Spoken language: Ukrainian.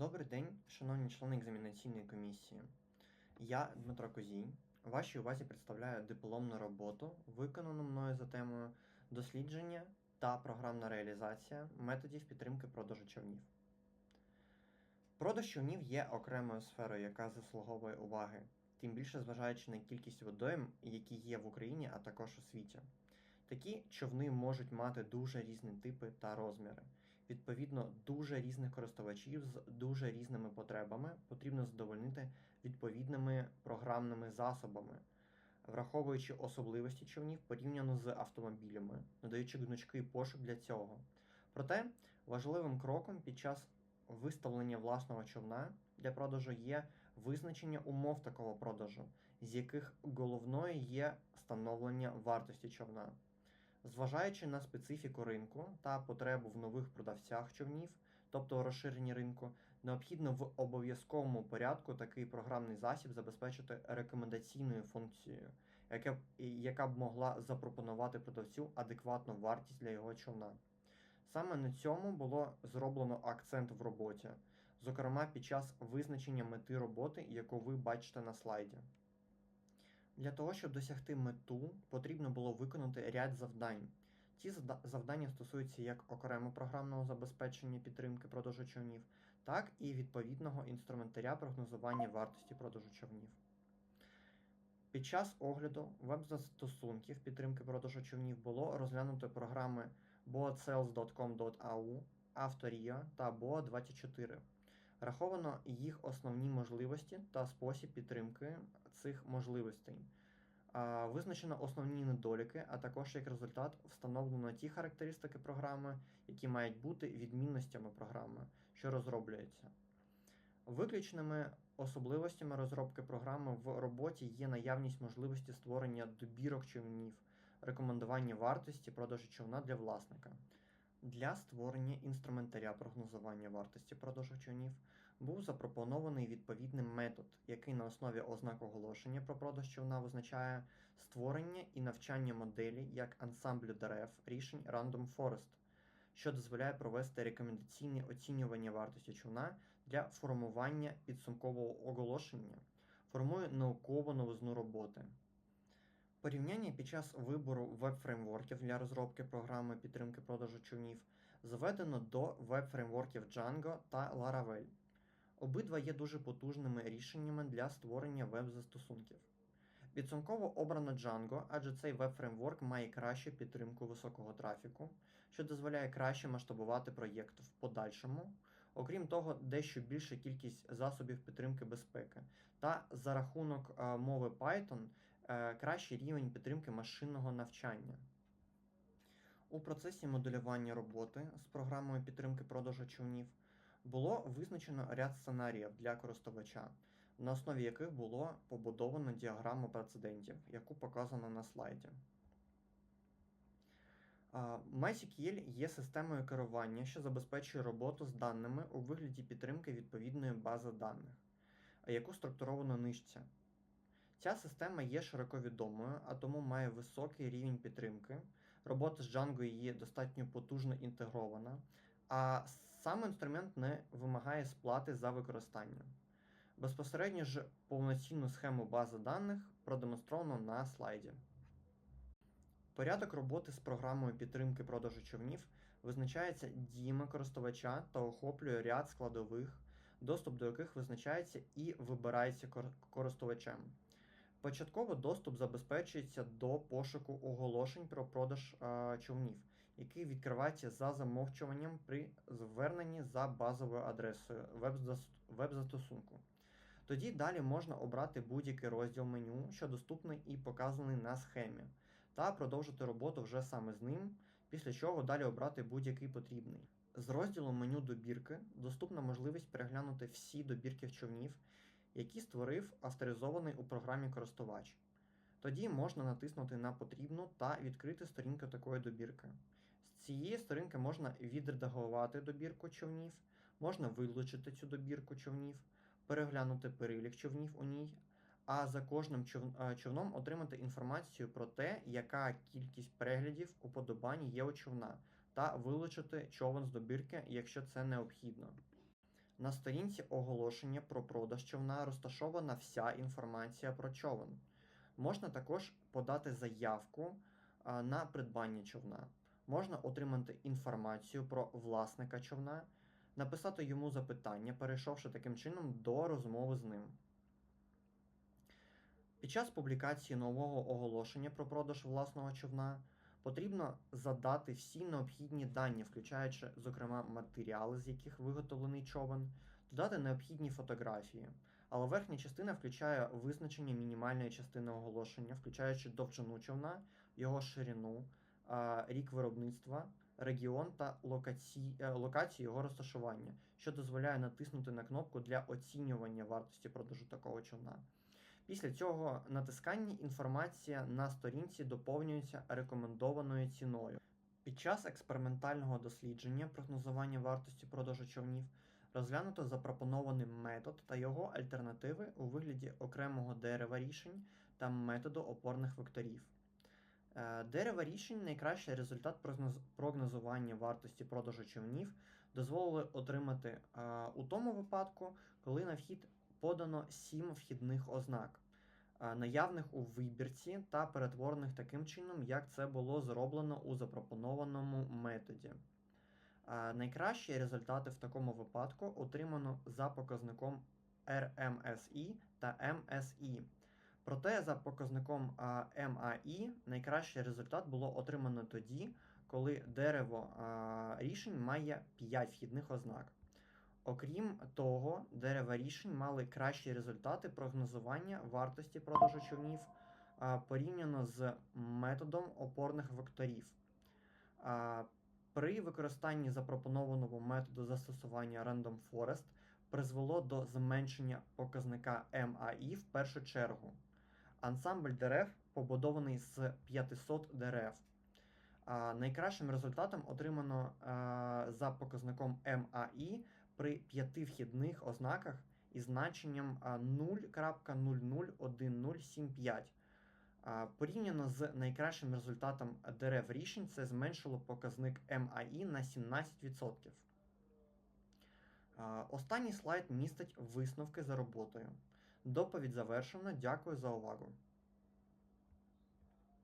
Добрий день, шановні члени екзамінаційної комісії. Я Дмитро Козій. Вашій увазі представляю дипломну роботу, виконану мною за темою дослідження та програмна реалізація методів підтримки продажу човнів. Продаж човнів є окремою сферою, яка заслуговує уваги, тим більше зважаючи на кількість водойм, які є в Україні, а також у світі. Такі човни можуть мати дуже різні типи та розміри. Відповідно, дуже різних користувачів з дуже різними потребами потрібно задовольнити відповідними програмними засобами, враховуючи особливості човнів порівняно з автомобілями, надаючи гнучкий пошук для цього. Проте важливим кроком під час виставлення власного човна для продажу є визначення умов такого продажу, з яких головною є встановлення вартості човна. Зважаючи на специфіку ринку та потребу в нових продавцях човнів, тобто розширенні ринку, необхідно в обов'язковому порядку такий програмний засіб забезпечити рекомендаційною функцією, яка б, яка б могла запропонувати продавцю адекватну вартість для його човна. Саме на цьому було зроблено акцент в роботі, зокрема під час визначення мети роботи, яку ви бачите на слайді. Для того, щоб досягти мету, потрібно було виконати ряд завдань. Ці завдання стосуються як окремо програмного забезпечення підтримки продажу човнів, так і відповідного інструментаря прогнозування вартості продажу човнів. Під час огляду веб-застосунків підтримки продажу човнів було розглянуто програми boatsales.com.au, Авторія та BOA24. Раховано їх основні можливості та спосіб підтримки цих можливостей. Визначено основні недоліки, а також як результат встановлено ті характеристики програми, які мають бути відмінностями програми, що розроблюється. Виключними особливостями розробки програми в роботі є наявність можливості створення добірок човнів, рекомендування вартості продажу човна для власника. Для створення інструментаря прогнозування вартості продажу човнів був запропонований відповідний метод, який на основі ознак оголошення про продаж човна визначає створення і навчання моделі як ансамблю дерев рішень Random Forest, що дозволяє провести рекомендаційне оцінювання вартості човна для формування підсумкового оголошення, формує наукову новизну роботи. Порівняння під час вибору веб-фреймворків для розробки програми підтримки продажу човнів зведено до веб-фреймворків Django та Laravel. Обидва є дуже потужними рішеннями для створення веб-застосунків. Підсумково обрано Django, адже цей веб-фреймворк має кращу підтримку високого трафіку, що дозволяє краще масштабувати проєкт в подальшому, окрім того, дещо більша кількість засобів підтримки безпеки, та за рахунок е, мови Python кращий рівень підтримки машинного навчання. У процесі моделювання роботи з програмою підтримки продажу човнів було визначено ряд сценаріїв для користувача, на основі яких було побудовано діаграму прецедентів, яку показано на слайді. А, MySQL є системою керування, що забезпечує роботу з даними у вигляді підтримки відповідної бази даних, яку структуровано нижче. Ця система є широко відомою, а тому має високий рівень підтримки. Робота з Django є достатньо потужно інтегрована, а сам інструмент не вимагає сплати за використання. Безпосередньо ж повноцінну схему бази даних продемонстровано на слайді. Порядок роботи з програмою підтримки продажу човнів визначається діями користувача та охоплює ряд складових, доступ до яких визначається і вибирається користувачем. Початково доступ забезпечується до пошуку оголошень про продаж е, човнів, який відкривається за замовчуванням при зверненні за базовою адресою веб-зас- веб-застосунку. Тоді далі можна обрати будь-який розділ меню, що доступний і показаний на схемі, та продовжити роботу вже саме з ним, після чого далі обрати будь-який потрібний. З розділу меню добірки доступна можливість переглянути всі добірки човнів, які створив авторизований у програмі користувач. Тоді можна натиснути на потрібну та відкрити сторінку такої добірки. З цієї сторінки можна відредагувати добірку човнів, можна вилучити цю добірку човнів, переглянути перелік човнів у ній, а за кожним е, човном отримати інформацію про те, яка кількість переглядів уподобань є у човна, та вилучити човен з добірки, якщо це необхідно. На сторінці оголошення про продаж човна розташована вся інформація про човен. Можна також подати заявку на придбання човна. Можна отримати інформацію про власника човна, написати йому запитання, перейшовши таким чином до розмови з ним. Під час публікації нового оголошення про продаж власного човна потрібно задати всі необхідні дані, включаючи, зокрема, матеріали, з яких виготовлений човен, додати необхідні фотографії. Але верхня частина включає визначення мінімальної частини оголошення, включаючи довжину човна, його ширину, рік виробництва, регіон та локаці... е, локацію його розташування, що дозволяє натиснути на кнопку для оцінювання вартості продажу такого човна. Після цього натискання інформація на сторінці доповнюється рекомендованою ціною. Під час експериментального дослідження прогнозування вартості продажу човнів розглянуто запропонований метод та його альтернативи у вигляді окремого дерева рішень та методу опорних векторів. Е, Дерева рішень найкращий результат прогнозування вартості продажу човнів дозволили отримати е, у тому випадку, коли на вхід подано сім вхідних ознак, е, наявних у вибірці та перетворених таким чином, як це було зроблено у запропонованому методі. Е, Найкращі результати в такому випадку отримано за показником RMSI та MSI. Проте за показником MAI найкращий результат було отримано тоді, коли дерево рішень має 5 вхідних ознак. Окрім того, дерева рішень мали кращі результати прогнозування вартості продажу човнів порівняно з методом опорних векторів. При використанні запропонованого методу застосування Random Forest призвело до зменшення показника MAI в першу чергу. Ансамбль дерев побудований з 500 дерев. Найкращим результатом отримано за показником MAI при п'яти вхідних ознаках із значенням 0.001075. Порівняно з найкращим результатом дерев рішень, це зменшило показник MAI на 17%. Останній слайд містить висновки за роботою. Доповідь завершено. Дякую за увагу.